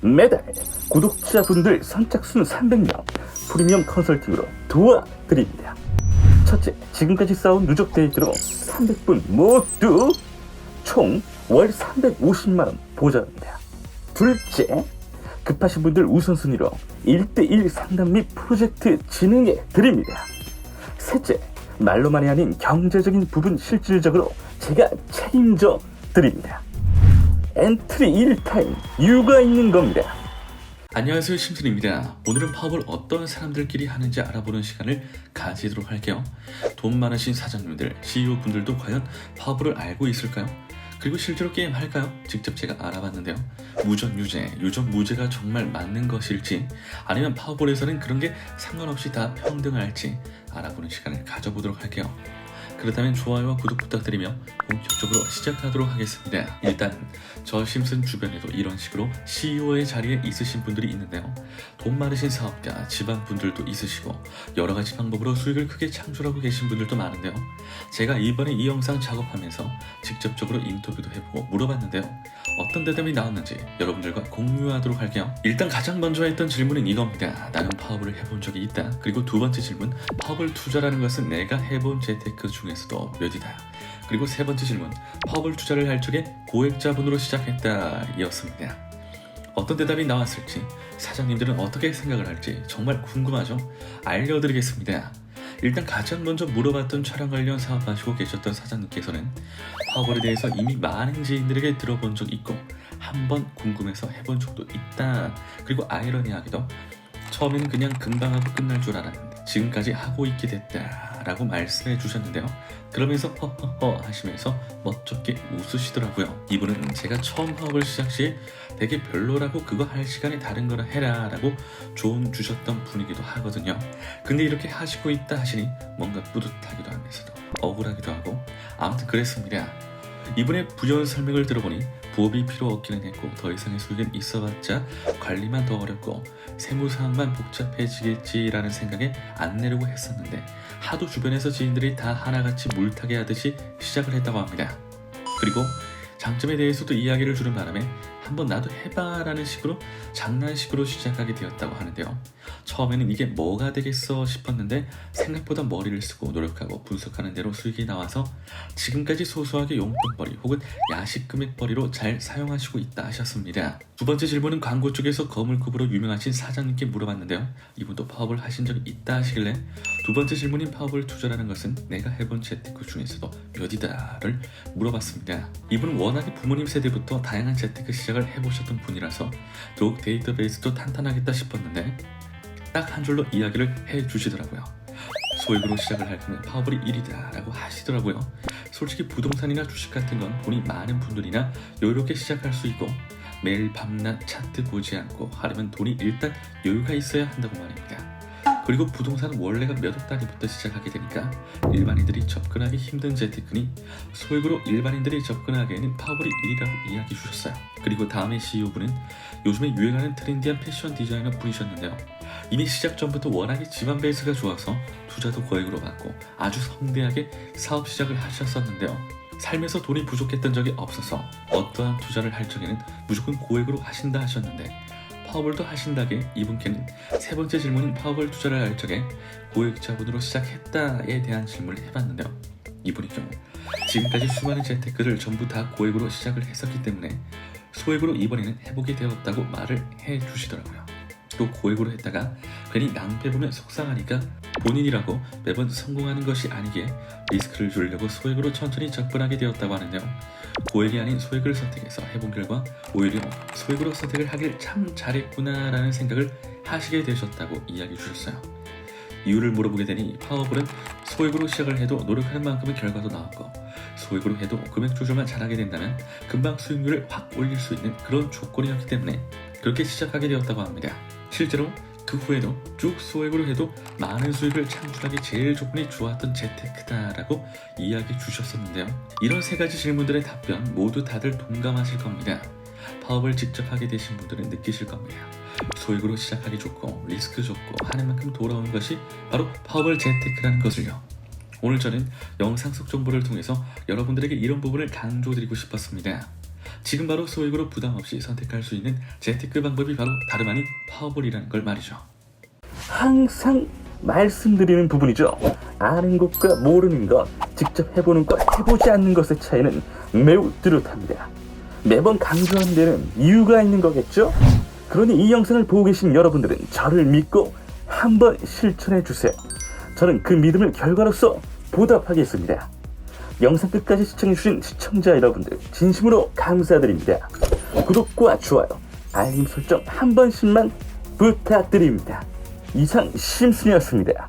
매달 구독자분들 선착순 300명 프리미엄 컨설팅으로 도와드립니다. 첫째, 지금까지 쌓은 누적 데이트로 300분 모두 총 월 350만원 보장합니다. 둘째, 급하신 분들 우선순위로 1대1 상담 및 프로젝트 진행해 드립니다. 셋째, 말로만이 아닌 경제적인 부분 실질적으로 제가 책임져 드립니다. 엔트리 1타임 이유가 있는 겁니다. 안녕하세요 심순입니다. 오늘은 파업을 어떤 사람들끼리 하는지 알아보는 시간을 가지도록 할게요. 돈 많으신 사장님들, CEO 분들도 과연 파업을 알고 있을까요? 그리고 실제로 게임 할까요? 직접 제가 알아봤는데요. 무전 유죄, 유전 무죄가 정말 맞는 것일지 아니면 파업을해서는 그런 게 상관없이 다 평등할지 알아보는 시간을 가져보도록 할게요. 그렇다면 좋아요와 구독 부탁드리며 본격적으로 시작하도록 하겠습니다. 일단 저 심슨 주변에도 이런 식으로 CEO의 자리에 있으신 분들이 있는데요. 돈 많으신 사업가, 지방 분들도 있으시고 여러 가지 방법으로 수익을 크게 창출하고 계신 분들도 많은데요. 제가 이번에 이 영상 작업하면서 직접적으로 인터뷰도 해보고 물어봤는데요. 어떤 대답이 나왔는지 여러분들과 공유하도록 할게요. 일단 가장 먼저 했던 질문은 이겁니다. 나는 파업을 해본 적이 있다. 그리고 두 번째 질문, 파업을 투자라는 것은 내가 해본 재테크 중에서도 몇이다. 그리고 세 번째 질문, 파업을 투자를 할 적에 고액자본으로 시작했다. 이었습니다. 어떤 대답이 나왔을지 사장님들은 어떻게 생각을 할지 정말 궁금하죠? 알려드리겠습니다. 일단 가장 먼저 물어봤던 촬영 관련 사업 하시고 계셨던 사장님께서는 파업에 대해서 이미 많은 지인들에게 들어본 적 있고 한 번 궁금해서 해본 적도 있다. 그리고 아이러니하게도 처음에는 그냥 금방 하고 끝날 줄 알았는데 지금까지 하고 있게 됐다 라고 말씀해 주셨는데요. 그러면서 허허허 하시면서 멋쩍게 웃으시더라고요. 이분은 제가 처음 파업을 시작 시에 되게 별로라고 그거 할 시간에 다른 거나 해라 라고 조언 주셨던 분이기도 하거든요. 근데 이렇게 하시고 있다 하시니 뭔가 뿌듯하기도 하면서도 억울하기도 하고 아무튼 그랬습니다. 이분의 부연 설명을 들어보니 부업이 필요 없기는 했고 더 이상의 수익은 있어봤자 관리만 더 어렵고 세무사항만 복잡해지겠지라는 생각에 안 내려고 했었는데 하도 주변에서 지인들이 다 하나같이 물타기 하듯이 시작을 했다고 합니다. 그리고 장점에 대해서도 이야기를 주는 바람에 한번 나도 해봐라는 식으로 장난식으로 시작하게 되었다고 하는데요. 처음에는 이게 뭐가 되겠어 싶었는데 생각보다 머리를 쓰고 노력하고 분석하는 대로 수익이 나와서 지금까지 소소하게 용돈벌이 혹은 야식 금액벌이로 잘 사용하시고 있다 하셨습니다. 두 번째 질문은 광고 쪽에서 거물급으로 유명하신 사장님께 물어봤는데요. 이분도 파업을 하신 적이 있다 하시길래 두 번째 질문인 파업을 투자라는 것은 내가 해본 재테크 중에서도 몇이다를 물어봤습니다. 이분은 워낙에 부모님 세대부터 다양한 재테크 시작을 해보셨던 분이라서 더욱 데이터베이스도 탄탄하겠다 싶었는데 딱 한 줄로 이야기를 해주시더라고요. 소액으로 시작을 할 거면 파워블이 1위다 라고 하시더라고요. 솔직히 부동산이나 주식 같은 건 돈이 많은 분들이나 여유롭게 시작할 수 있고 매일 밤낮 차트 보지 않고 하려면 돈이 일단 여유가 있어야 한다고 말입니다. 그리고 부동산은 원래가 몇 억 단위부터 시작하게 되니까 일반인들이 접근하기 힘든 재테크니 소액으로 일반인들이 접근하기에는 파워블이 1위라고 이야기 주셨어요. 그리고 다음에 CEO분은 요즘에 유행하는 트렌디한 패션 디자이너 분이셨는데요. 이미 시작 전부터 워낙에 집안 베이스가 좋아서 투자도 거액으로 받고 아주 성대하게 사업 시작을 하셨었는데요. 삶에서 돈이 부족했던 적이 없어서 어떠한 투자를 할 적에는 무조건 고액으로 하신다 하셨는데 파워블도 하신다게 이분께는 세 번째 질문인 파워블 투자를 할 적에 고액 자본으로 시작했다에 대한 질문을 해봤는데요. 이분의 경우 지금까지 수많은 재테크를 전부 다 고액으로 시작을 했었기 때문에 소액으로 이번에는 해보게 되었다고 말을 해주시더라고요. 또 고액으로 했다가 괜히 낭패 보면 속상하니까 본인이라고 매번 성공하는 것이 아니기에 리스크를 줄이려고 소액으로 천천히 접근하게 되었다고 하는데요. 고액이 아닌 소액을 선택해서 해본 결과 오히려 소액으로 선택을 하길 참 잘했구나라는 생각을 하시게 되셨다고 이야기 주셨어요. 이유를 물어보게 되니 파워블은 소액으로 시작을 해도 노력하는 만큼의 결과도 나왔고 소액으로 해도 금액 조절만 잘하게 된다면 금방 수익률을 확 올릴 수 있는 그런 조건이었기 때문에 그렇게 시작하게 되었다고 합니다. 실제로 그 후에도 쭉 소액으로 해도 많은 수익을 창출하기 제일 조건이 좋았던 재테크다라고 이야기 주셨었는데요. 이런 세 가지 질문들의 답변 모두 다들 동감하실 겁니다. 파업을 직접 하게 되신 분들은 느끼실 겁니다. 소액으로 시작하기 좋고 리스크 좋고 하는 만큼 돌아오는 것이 바로 파업을 재테크라는 것을요. 오늘 저는 영상 속 정보를 통해서 여러분들에게 이런 부분을 강조드리고 싶었습니다. 지금 바로 소액으로 부담 없이 선택할 수 있는 재테크 방법이 바로 다름 아닌 파워볼이라는 걸 말이죠. 항상 말씀드리는 부분이죠. 아는 것과 모르는 것, 직접 해보는 것, 해보지 않는 것의 차이는 매우 뚜렷합니다. 매번 강조하는 데는 이유가 있는 거겠죠? 그러니 이 영상을 보고 계신 여러분들은 저를 믿고 한번 실천해 주세요. 저는 그 믿음을 결과로서 보답하겠습니다. 영상 끝까지 시청해주신 시청자 여러분들 진심으로 감사드립니다. 구독과 좋아요, 알림 설정 한 번씩만 부탁드립니다. 이상 심순이었습니다.